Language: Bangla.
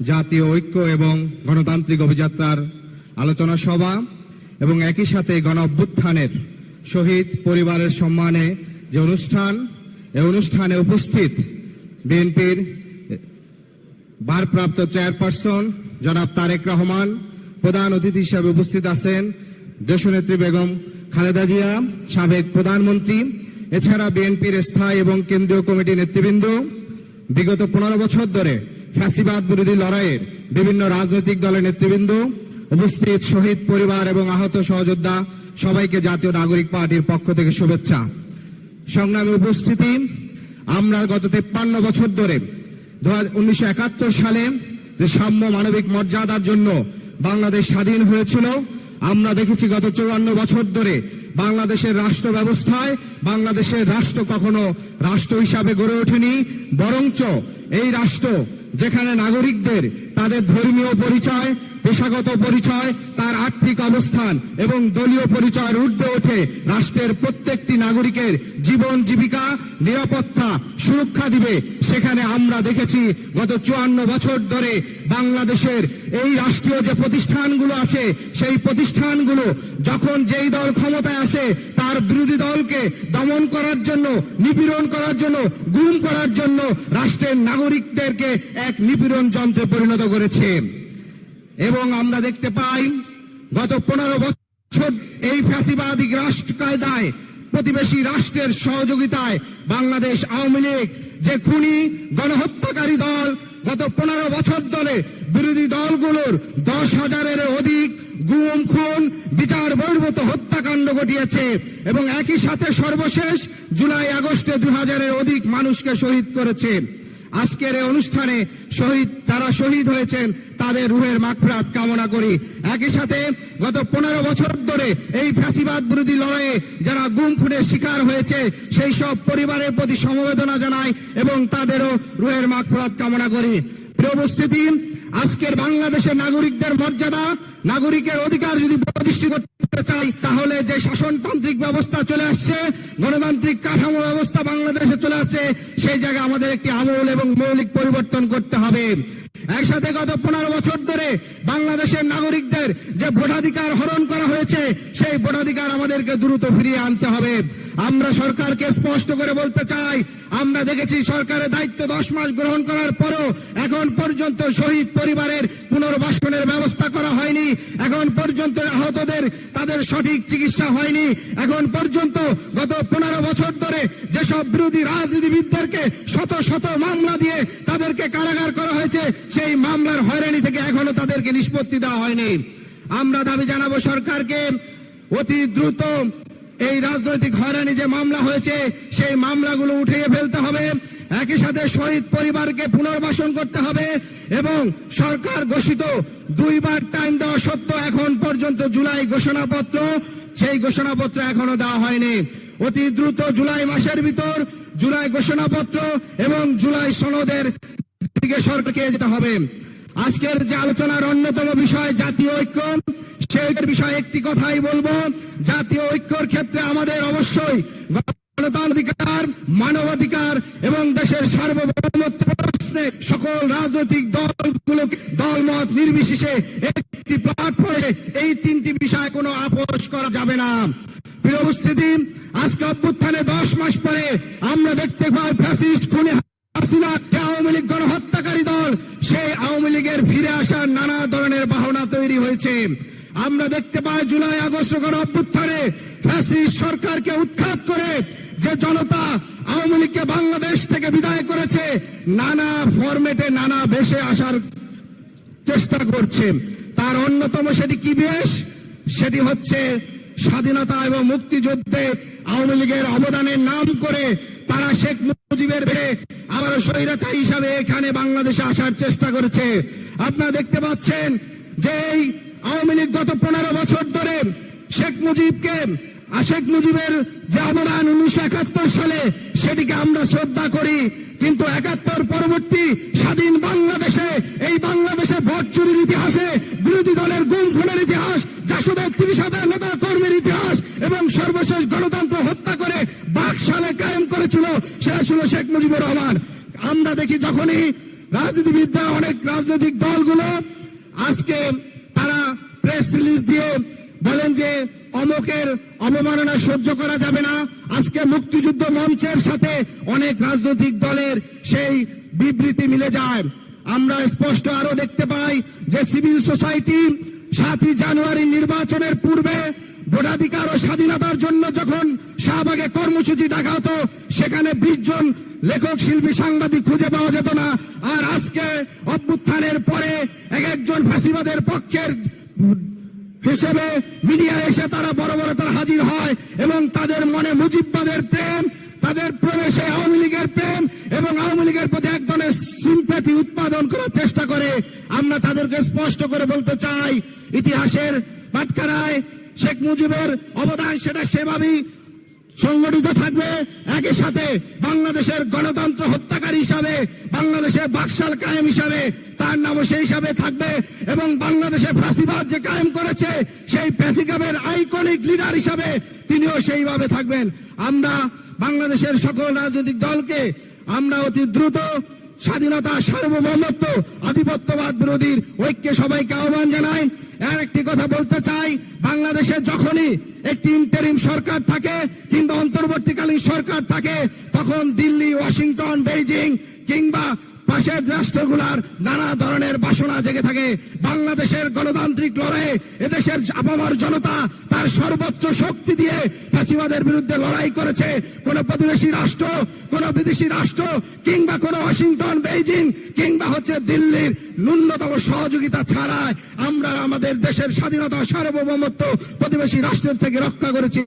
জাতীয় ঐক্য এবং গণতান্ত্রিক অভিযাত্রার আলোচনা সভা এবং একই সাথে গণ অভ্যুত্থানের শহীদ পরিবারের সম্মানে যে অনুষ্ঠান এই অনুষ্ঠানে উপস্থিত বিএনপির ভারপ্রাপ্ত চেয়ারপারসন জনাব তারেক রহমান, প্রধান অতিথি হিসাবে উপস্থিত আছেন দেশনেত্রী বেগম খালেদা জিয়া, সাবেক প্রধানমন্ত্রী, এছাড়া বিএনপির স্থায়ী এবং কেন্দ্রীয় কমিটির নেতৃবৃন্দ। বিগত পনেরো বছর ধরে ফ্যাসিবাদ বিরোধী লড়াইয়ের বিভিন্ন রাজনৈতিক দলের নেতৃবৃন্দ, উপস্থিত শহীদ পরিবার এবং আহত সহযোদ্ধা, সবাইকে জাতীয় নাগরিক পার্টির পক্ষ থেকে শুভেচ্ছা। সংগ্রামে উপস্থিতি, আমরা গত তেপ্পান্ন বছর ধরে উনিশশো একাত্তর সালে যে সাম্য মানবিক মর্যাদার জন্য বাংলাদেশ স্বাধীন হয়েছিল, আমরা দেখেছি গত চৌয়ান্ন বছর ধরে বাংলাদেশের রাষ্ট্র ব্যবস্থায় বাংলাদেশের রাষ্ট্র কখনো রাষ্ট্র হিসাবে গড়ে ওঠেনি, বরঞ্চ এই রাষ্ট্র যেখানে নাগরিকদের তাদের ধর্মীয় পরিচয় পেশাগত পরিচয়, তার আর্থিক অবস্থান এবং দলীয় পরিচয়ের ঊর্ধ্বে ওঠে রাষ্ট্রের প্রত্যেকটি নাগরিকের জীবন জীবিকা, নিরাপত্তা, সুরক্ষা দিবে। সেখানে আমরা দেখেছি গত চুয়ান্ন বছর ধরে বাংলাদেশের এই রাষ্ট্রীয় যে প্রতিষ্ঠানগুলো আছে, সেই প্রতিষ্ঠানগুলো যখন যেই দল ক্ষমতায় আসে, তার বিরোধী দলকে দমন করার জন্য, নিপীড়ন করার জন্য, গুম করার জন্য রাষ্ট্রের নাগরিকদেরকে এক নিপীড়ন যন্ত্রে পরিণত করেছে। এবং আমরা দেখতে পাই গত পনেরো বছর এই ফ্যাসিবাদী রাষ্ট্র কায়দায়, প্রতিবেশী রাষ্ট্রের সহযোগিতায় বাংলাদেশ আওয়ামী লীগ যে খুনি গণহত্যাকারী দল গত পনেরো বছর ধরে বিরোধী দলগুলোর দশ হাজারের অধিক গুম, খুন, বিচার বহির্ভূত হত্যাকাণ্ড ঘটিয়েছে এবং একই সাথে সর্বশেষ জুলাই আগস্টে দু হাজারের অধিক মানুষকে শহীদ করেছে। আজকের এই অনুষ্ঠানে শহীদ, যারা শহীদ হয়েছেন, তাদের রুহের মাগফিরাত কামনা করি। একই সাথে গত পনেরো বছর ধরে এই ফ্যাসিবাদ বিরোধী লড়াইয়ে যারা গুম খুনের শিকার হয়েছে, সেই সব পরিবারের প্রতি সমবেদনা জানাই এবং তাদেরও রুহের মাগফিরাত কামনা করি। প্রিয় উপস্থিতি, আজকের বাংলাদেশের নাগরিকদের মর্যাদা, নাগরিকের অধিকার যদি প্রতিষ্ঠিত করতে চাই, তাহলে যে শাসনতান্ত্রিক ব্যবস্থা চলে আসছে, গণতান্ত্রিক কাঠামো ব্যবস্থা বাংলাদেশে চলে আসছে সেই জায়গায় আমাদের একটি আমূল এবং মৌলিক পরিবর্তন করতে হবে। একসাথে গত পনেরো বছর ধরে বাংলাদেশের নাগরিকদের যে ভোটাধিকার হরণ করা হয়েছে, সেই ভোটাধিকার আমাদেরকে দ্রুত ফিরিয়ে আনতে হবে। আমরা সরকারকে স্পষ্ট করে বলতে চাই, আমরা দেখেছি সরকারের দায়িত্ব দশ মাস গ্রহণ করার পরও এখন পর্যন্ত শহীদ পরিবারের পুনর্বাসনের ব্যবস্থা করা হয়নি। এখন পর্যন্ত আহতদের তাদের সঠিক চিকিৎসা হয়নি। এখন পর্যন্ত গত পনেরো বছর ধরে যেসব বিরোধী রাজনীতিবিদদেরকে শত শত মামলা দিয়ে তাদেরকে কারাগার করা হয়েছে সেই মামলার হয়রানি থেকে এখনও তাদেরকে নিষ্পত্তি দেওয়া হয়নি। আমরা দাবি জানাব সরকারকে অতি দ্রুত এই রাজনৈতিক হয়রানি যে মামলা হয়েছে, সেই মামলাগুলো উঠিয়ে ফেলতে হবে। একই সাথে শহীদ পরিবারকে পুনর্বাসন করতে হবে এবং সরকার ঘোষিত দুইবার টাইম দেওয়া সত্ত্বেও এখন পর্যন্ত জুলাই ঘোষণাপত্র, সেই ঘোষণাপত্র এখনও দেওয়া হয়নি। অতি দ্রুত জুলাই মাসের ভিতর জুলাই ঘোষণাপত্র এবং জুলাই সনদের দিকে সরকারকে যেতে হবে? আজকের যে আলোচনার অন্যতম বিষয় জাতীয় ঐক্য সেই বিষয়ে একটি কথাই বলব। জাতীয় ঐক্যর ক্ষেত্রে আমাদের অবশ্যই গণতান্ত্রিকার, মানবাধিকার এবং দেশের সার্বভৌমত্ব প্রশ্নে সকল রাজনৈতিক দলগুলোকে দলমত নির্বিশেষে একটি প্ল্যাটফর্মে এই তিনটি বিষয়ে কোনো আপোষ করা যাবে না। প্রিয় উপস্থিতি, আজকে অভ্যুত্থানে দশ মাস পরে আমরা দেখতে পাই ফ্যাসিস্ট খুনি আওয়ামী ফিরে আসার নানা ধরনের বাহনা তৈরি হয়েছে। আমরা দেখতে পাই জুলাই আগস্ট গণ অভ্যুত্থানে ফ্যাসিস্ট সরকারকে উৎখাত করে যে জনতা আওয়ামী লীগকে বাংলাদেশ থেকে বিদায় করেছে, নানা ফরমেটে নানা বেশে আসার চেষ্টা করছে। তার অন্যতম সেটি কি বেশ? সেটি হচ্ছে স্বাধীনতা এবং মুক্তিযুদ্ধে আওয়ামী লীগের অবদানের নাম করে তারা শেখ মুজিবের ভেবে আবার স্বৈরাচারী হিসাবে এখানে বাংলাদেশে আসার চেষ্টা করেছে। আপনারা দেখতে পাচ্ছেন যে এই আওয়ামী লীগ গত পনেরো বছর ধরে শেখ মুজিবকে শেখ মুজিবের যে অবদান উনিশশো একাত্তর সালে, সেটিকে আমরা শ্রদ্ধা করি। কিন্তু একাত্তর পরবর্তী স্বাধীন বাংলাদেশে, এই বাংলাদেশে ভোট চুরির ইতিহাসে বিরোধী দলের গুম খুনের ইতিহাস, জাসদের তিরিশ হাজার নেতা কর্মীর ইতিহাস এবং সর্বশেষ গণতন্ত্র হত্যা করে বাকশালে কায়েম করেছিল, সেটা ছিল শেখ মুজিবুর রহমান। আমরা দেখি যখনই রাজনীতিবিদরা, অনেক রাজনৈতিক দলগুলো আজকে তারা প্রেস রিলিজ দিয়ে বলেন যে অমকের অবমাননা সহ্য করা যাবে না। আজকে মুক্তিযুদ্ধ মঞ্চের সাথে অনেক রাজনৈতিক দলের সেই বিবৃতি মিলে যায়। আমরা স্পষ্ট আরও দেখতে পাই যে সিভিল সোসাইটি সাতই জানুয়ারি নির্বাচনের পূর্বে ভোটাধিকার ও স্বাধীনতার জন্য শাহবাগে কর্মসূচি ডাকা হতো সেখানে বিশ জন লেখক, শিল্পী, সাংবাদিক খুঁজে পাওয়া যেত না। আর আজকে অভ্যুত্থানের পরে এক একজন ফাঁসিবাদের পক্ষের হিসেবে মিডিয়া এসে তারা বড় বড় তারা হাজির হয় এবং তাদের মনে মুজিববাদের প্রেম, তাদের প্রবেশে আওয়ামী লীগের প্রেম এবং আওয়ামী লীগের প্রতি এক ধরনের সিম্প্যাথি উৎপাদন করার চেষ্টা করে। আমরা তাদেরকে স্পষ্ট করে বলতে চাই, ইতিহাসের বাটকারায় শেখ মুজিবের অবদান সেটা সেভাবেই সংগঠিত থাকবে একই সাথে বাংলাদেশের গণতন্ত্র হত্যাকারী হিসাবে বাংলাদেশের বাকশাল কায়েম হিসাবে তার নামও সেই হিসাবে থাকবে এবং বাংলাদেশে ফাঁসিবাদ যে কায়েম করেছে, সেই প্যাসিকামের আইকনিক লিডার হিসাবে তিনিও সেইভাবে থাকবেন। আমরা বাংলাদেশের সকল রাজনৈতিক দলকে, আমরা অতি দ্রুত স্বাধীনতা সার্বভৌমত্ব, আধিপত্যবাদ বিরোধীর ঐক্যে সবাইকে আহ্বান জানাই। আর একটি কথা বলতে চাই, বাংলাদেশে যখনই একটি ইন্টারিম সরকার থাকে, কিংবা অন্তর্বর্তীকালীন সরকার থাকে, তখন দিল্লি, ওয়াশিংটন, বেইজিং, কিংবা পাশের রাষ্ট্রগুলার নানা ধরনের বাসনা জেগে থাকে। বাংলাদেশের গণতান্ত্রিক লড়াইয়ে এদেশের আপামার জনতা তার সর্বোচ্চ শক্তি দিয়ে ফাঁসিবাদের বিরুদ্ধে লড়াই করেছে। কোন প্রতিবেশী রাষ্ট্র, কোন বিদেশি রাষ্ট্র, কিংবা কোন ওয়াশিংটন, বেইজিং, কিংবা হচ্ছে দিল্লির ন্যূনতম সহযোগিতা ছাড়াই আমরা আমাদের দেশের স্বাধীনতা, সার্বভৌমত্ব প্রতিবেশী রাষ্ট্রের থেকে রক্ষা করেছি।